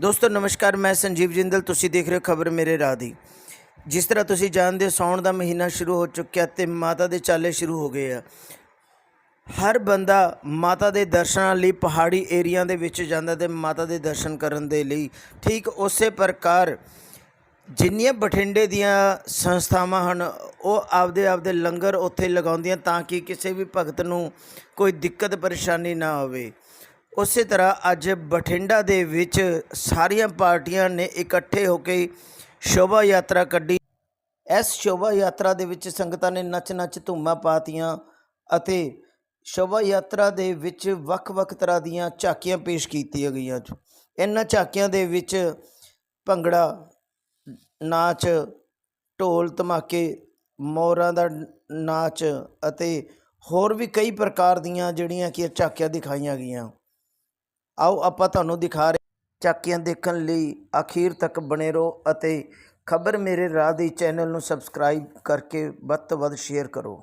ਦੋਸਤੋ, ਨਮਸਕਾਰ, ਮੈਂ ਸੰਜੀਵ ਜਿੰਦਲ, ਤੁਸੀਂ ਦੇਖ ਰਹੇ ਹੋ ਖਬਰ ਮੇਰੇ ਰਾਹ ਦੀ। ਜਿਸ ਤਰ੍ਹਾਂ ਤੁਸੀਂ ਜਾਣਦੇ ਹੋ, ਸਾਉਣ ਦਾ ਮਹੀਨਾ ਸ਼ੁਰੂ ਹੋ ਚੁੱਕਿਆ ਤੇ ਮਾਤਾ ਦੇ ਚਾਲੇ ਸ਼ੁਰੂ ਹੋ ਗਏ ਆ। ਹਰ ਬੰਦਾ ਮਾਤਾ ਦੇ ਦਰਸ਼ਨਾਂ ਲਈ ਪਹਾੜੀ ਏਰੀਆ ਦੇ ਵਿੱਚ ਜਾਂਦਾ ਤੇ ਮਾਤਾ ਦੇ ਦਰਸ਼ਨ ਕਰਨ ਦੇ ਲਈ। ਠੀਕ ਉਸੇ ਪ੍ਰਕਾਰ ਜਿੰਨੀਆਂ ਬਠਿੰਡੇ ਦੀਆਂ ਸੰਸਥਾਵਾਂ ਹਨ, ਉਹ ਆਪਦੇ ਆਪਦੇ ਲੰਗਰ ਉੱਥੇ ਲਗਾਉਂਦੀਆਂ ਤਾਂ ਕਿ ਕਿਸੇ ਵੀ ਭਗਤ ਨੂੰ ਕੋਈ ਦਿੱਕਤ, ਪਰੇਸ਼ਾਨੀ ਨਾ ਹੋਵੇ ਉਸੇ ਤਰ੍ਹਾਂ ਅੱਜ ਬਠਿੰਡਾ ਦੇ ਵਿੱਚ ਸਾਰੀਆਂ ਪਾਰਟੀਆਂ ਨੇ ਇਕੱਠੇ ਹੋ ਕੇ ਸ਼ੋਭਾ ਯਾਤਰਾ ਕੱਢੀ। ਇਸ ਸ਼ੋਭਾ ਯਾਤਰਾ ਦੇ ਵਿੱਚ ਸੰਗਤਾਂ ਨੇ ਨੱਚ-ਨੱਚ ਧੂਮਾਂ ਪਾਤੀਆਂ ਅਤੇ ਸ਼ੋਭਾ ਯਾਤਰਾ ਦੇ ਵਿੱਚ ਵੱਖ-ਵੱਖ ਤਰ੍ਹਾਂ ਦੀਆਂ ਝਾਕੀਆਂ ਪੇਸ਼ ਕੀਤੀਆਂ ਗਈਆਂ ਇਹਨਾਂ ਝਾਕੀਆਂ ਦੇ ਵਿੱਚ ਭੰਗੜਾ, ਨਾਚ, ਢੋਲ, ਧਮਾਕੇ, ਮੋਰਾਂ ਦਾ ਨਾਚ ਅਤੇ ਹੋਰ ਵੀ ਕਈ ਪ੍ਰਕਾਰ ਦੀਆਂ ਜਿਹੜੀਆਂ ਕਿ ਝਾਕੀਆਂ ਦਿਖਾਈਆਂ ਗਈਆਂ। ਆਓ ਆਪਾਂ ਤੁਹਾਨੂੰ ਦਿਖਾ ਰਹੇ ਝਾਕੀਆਂ ਦੇਖਣ ਲਈ ਅਖੀਰ ਤੱਕ ਬਣੇ ਰਹੋ ਅਤੇ ਖਬਰ ਮੇਰੇ ਰਾਹ ਦੀ ਚੈਨਲ ਨੂੰ ਸਬਸਕ੍ਰਾਈਬ ਕਰਕੇ ਵੱਧ ਤੋਂ ਵੱਧ ਸ਼ੇਅਰ ਕਰੋ।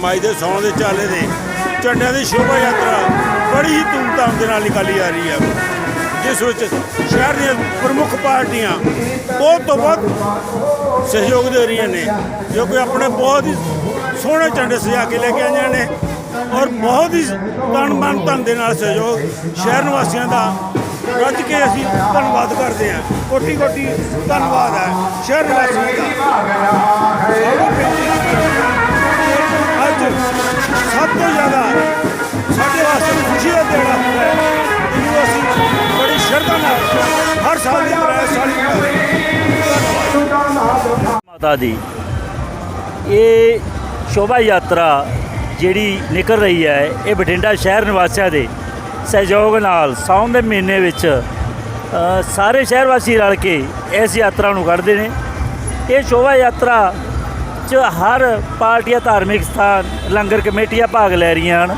ਮਾਈ ਦੇ ਸੌਣ ਦੇ ਚਾਲੇ ਦੇ ਝੰਡਿਆਂ ਦੀ ਸ਼ੋਭਾ ਯਾਤਰਾ ਬੜੀ ਹੀ ਧੂਮਧਾਮ ਦੇ ਨਾਲ ਨਿਕਾਲੀ ਜਾ ਰਹੀ ਹੈ। ਜਿਸ ਵਿੱਚ ਸ਼ਹਿਰ ਦੀਆਂ ਪ੍ਰਮੁੱਖ ਪਾਰਟੀਆਂ ਬਹੁਤ ਤੋਂ ਬਹੁਤ ਸਹਿਯੋਗ ਦੇ ਰਹੀਆਂ ਨੇ, ਜੋ ਕਿ ਆਪਣੇ ਬਹੁਤ ਹੀ ਸੋਹਣੇ ਝੰਡੇ ਸਜਾ ਕੇ ਲੈ ਕੇ ਆਈਆਂ ਨੇ ਔਰ ਬਹੁਤ ਹੀ ਤਨ ਮਨ ਧਨ ਦੇ ਨਾਲ ਸਹਿਯੋਗ ਸ਼ਹਿਰ ਨਿਵਾਸੀਆਂ ਦਾ ਰੱਜ ਕੇ ਅਸੀਂ ਧੰਨਵਾਦ ਕਰਦੇ ਹਾਂ। ਕੋਟੀ ਕੋਟੀ ਧੰਨਵਾਦ ਹੈ ਸ਼ਹਿਰ ਨਿਵਾਸੀਆਂ ਦਾ। ਸਭ ਤੋਂ ਜ਼ਿਆਦਾ ਸਾਡੇ ਵਾਸਤੇ ਖੁਸ਼ੀ ਦਾ ਦਿਨ ਹੈ। ਇਹਨੂੰ ਅਸੀਂ ਬੜੀ ਸ਼ਰਧਾ ਨਾਲ ਹਰ ਸਾਲ ਦੀ ਤਰ੍ਹਾਂ ਸਾਲ ਮਾਤਾ ਦੀ। ਇਹ ਸ਼ੋਭਾ ਯਾਤਰਾ ਜਿਹੜੀ ਨਿਕਲ ਰਹੀ ਹੈ, ਇਹ ਬਠਿੰਡਾ ਸ਼ਹਿਰ ਨਿਵਾਸੀਆਂ ਦੇ ਸਹਿਯੋਗ ਨਾਲ ਸਾਉਣ ਦੇ ਮਹੀਨੇ ਵਿੱਚ ਸਾਰੇ ਸ਼ਹਿਰ ਵਾਸੀ ਰਲ ਕੇ ਇਸ ਯਾਤਰਾ ਨੂੰ ਕੱਢਦੇ ਨੇ। ਇਹ ਸ਼ੋਭਾ ਯਾਤਰਾ 'ਚ ਹਰ ਪਾਰਟੀਆਂ ਧਾਰਮਿਕ ਸਥਾਨ, ਲੰਗਰ ਕਮੇਟੀਆਂ ਭਾਗ ਲੈ ਰਹੀਆਂ ਹਨ।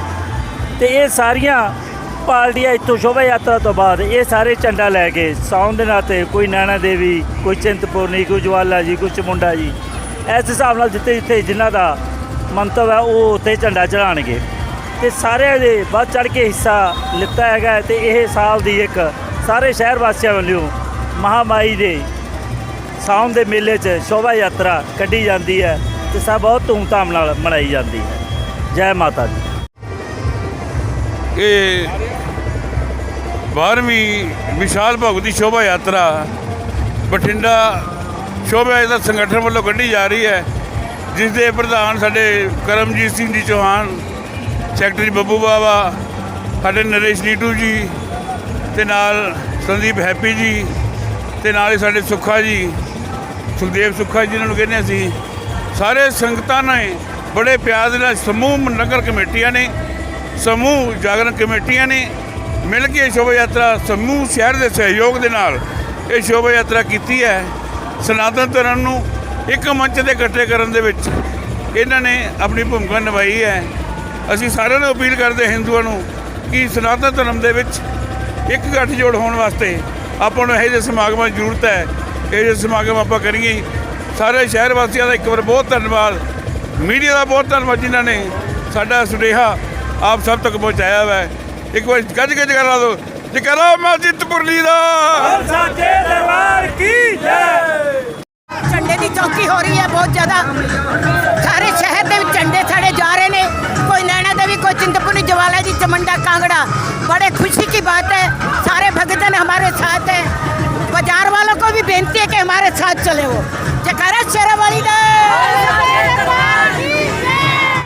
ਤੇ ਇਹ ਸਾਰੀਆਂ ਪਾਰਟੀਆਂ ਇੱਥੋਂ ਸ਼ੋਭਾ ਯਾਤਰਾ ਤੋਂ ਬਾਅਦ ਇਹ ਸਾਰੇ ਝੰਡਾ ਲੈ ਕੇ ਸਾਉਣ ਦੇ ਨਾਤੇ ਕੋਈ ਨੈਣਾ ਦੇਵੀ, ਕੋਈ ਚਿੰਤਪੁਰਨੀ, ਕੋਈ ਜਵਾਲਾ ਜੀ, ਕੋਈ ਚਮੁੰਡਾ ਜੀ, ਇਸ ਹਿਸਾਬ ਨਾਲ ਜਿੱਥੇ ਜਿੱਥੇ ਜਿਨ੍ਹਾਂ ਦਾ ਮੰਤਵ ਹੈ ਉਹ ਉੱਥੇ ਝੰਡਾ ਚੜਾਣਗੇ ਤੇ ਸਾਰਿਆਂ ਦੇ ਵੱਧ ਚੜ ਕੇ ਹਿੱਸਾ ਲਿੱਤਾ ਹੈਗਾ ਤੇ ਇਹ ਸਾਲ ਦੀ ਇੱਕ ਸਾਰੇ ਸ਼ਹਿਰ ਵਾਸੀਆਂ ਵੱਲੋਂ ਮਹਾਮਾਈ ਦੇ ਸਾਉਣ ਦੇ ਮੇਲੇ 'ਚ ਸ਼ੋਭਾ ਯਾਤਰਾ ਕੱਢੀ ਜਾਂਦੀ ਹੈ ਤੇ ਸਭ ਬਹੁਤ ਧੂਮਧਾਮ ਨਾਲ ਮਨਾਈ ਜਾਂਦੀ ਹੈ। ਜੈ ਮਾਤਾ ਦੀ। ਇਹ 12ਵੀਂ ਵਿਸ਼ਾਲ ਭਗਤ ਦੀ ਸ਼ੋਭਾ ਯਾਤਰਾ, ਬਠਿੰਡਾ ਸ਼ੋਭਾ ਯਾਤਰਾ ਸੰਗਠਨ ਵੱਲੋਂ ਕੱਢੀ ਜਾ ਰਹੀ ਹੈ, ਜਿਸ ਦੇ ਪ੍ਰਧਾਨ ਸਾਡੇ ਕਰਮਜੀਤ ਸਿੰਘ ਜੀ ਚੌਹਾਨ, ਸੈਕਟਰੀ ਬੱਬੂ ਬਾਵਾ, ਸਾਡੇ ਨਰੇਸ਼ ਨੀਟੂ ਜੀ, ਤੇ ਨਾਲ ਸੰਦੀਪ ਹੈਪੀ ਜੀ, ਤੇ ਨਾਲ ਹੀ ਸਾਡੇ ਸੁੱਖਾ ਜੀ ਸੁਖਦੇਵ ਸੁੱਖਾ ਜੀ ਜਿਹਨਾਂ ਨੂੰ ਕਹਿੰਦੇ ਅਸੀਂ। ਸਾਰੇ ਸੰਗਤਾਂ ਨੇ ਬੜੇ ਪਿਆਰ ਦੇ ਨਾਲ ਸਮੂਹ ਨਗਰ ਕਮੇਟੀਆਂ ਨੇ, ਸਮੂਹ ਜਾਗਰਣ ਕਮੇਟੀਆਂ ਨੇ, ਮਿਲ ਕੇ ਸ਼ੋਭਾ ਯਾਤਰਾ ਸਮੂਹ ਸ਼ਹਿਰ ਦੇ ਸਹਿਯੋਗ ਦੇ ਨਾਲ ਇਹ ਸ਼ੋਭਾ ਯਾਤਰਾ ਕੀਤੀ ਹੈ। ਸਨਾਤਨ ਧਰਮ ਨੂੰ ਇੱਕ ਮੰਚ ਤੇ ਇਕੱਠੇ ਕਰਨ ਦੇ ਵਿੱਚ ਇਹਨਾਂ ਨੇ ਆਪਣੀ ਭੂਮਿਕਾ ਨਿਭਾਈ ਹੈ। ਅਸੀਂ ਸਾਰਿਆਂ ਨੂੰ ਅਪੀਲ ਕਰਦੇ ਹਿੰਦੂਆਂ ਨੂੰ ਕਿ ਸਨਾਤਨ ਧਰਮ ਦੇ ਵਿੱਚ ਇੱਕ ਗੱਠਜੋੜ ਹੋਣ ਵਾਸਤੇ ਆਪਾਂ ਨੂੰ ਇਹੋ ਜਿਹੇ ਸਮਾਗਮਾਂ ਦੀ ਜ਼ਰੂਰਤ ਹੈ। ਇਹ ਜੇ ਸਮਾਗਮ ਆਪਾਂ ਕਰੀਏ ਸਾਰੇ ਸ਼ਹਿਰ ਵਾਸੀਆਂ ਦਾ ਇੱਕ ਵਾਰ ਬਹੁਤ ਧੰਨਵਾਦ। ਮੀਡੀਆ ਦਾ ਬਹੁਤ ਧੰਨਵਾਦ ਜਿਨ੍ਹਾਂ ਨੇ ਸਾਡਾ ਸੁਨੇਹਾ ਆਪ ਸਭ ਤੱਕ ਪਹੁੰਚਾਇਆ ਹੈ ਇੱਕ ਵਾਰ ਗੱਜ ਗੱਜ ਕਰਾ ਦਿਓ। ਜਕਰਾ ਮਸਜਿਦ ਪੁਰਲੀ ਦਾ। ਸਾਡੇ ਦਰਬਾਰ ਕੀ ਜੈ। ਝੰਡੇ ਦੀ ਚੌਕੀ ਹੋ ਰਹੀ ਹੈ ਬਹੁਤ ਜ਼ਿਆਦਾ। ਸਾਰੇ ਸ਼ਹਿਰ ਦੇ ਵਿੱਚ ਝੰਡੇ ਥੜੇ ਜਾ ਰਹੇ ਨੇ। ਕੋਈ ਨੈਣਾ ਦੇਵੀ ਕੋਈ ਚਿੰਤਪੁਰਨੀ ਜਵਾਲਾ ਜੀ ਚਮੰਡਾ ਕਾਂਗੜਾ। ਬੜੇ ਖੁਸ਼ੀ ਕੀ ਬਾਤ ਹੈ। চলে যাব যে কারা সেরা বাড়িটা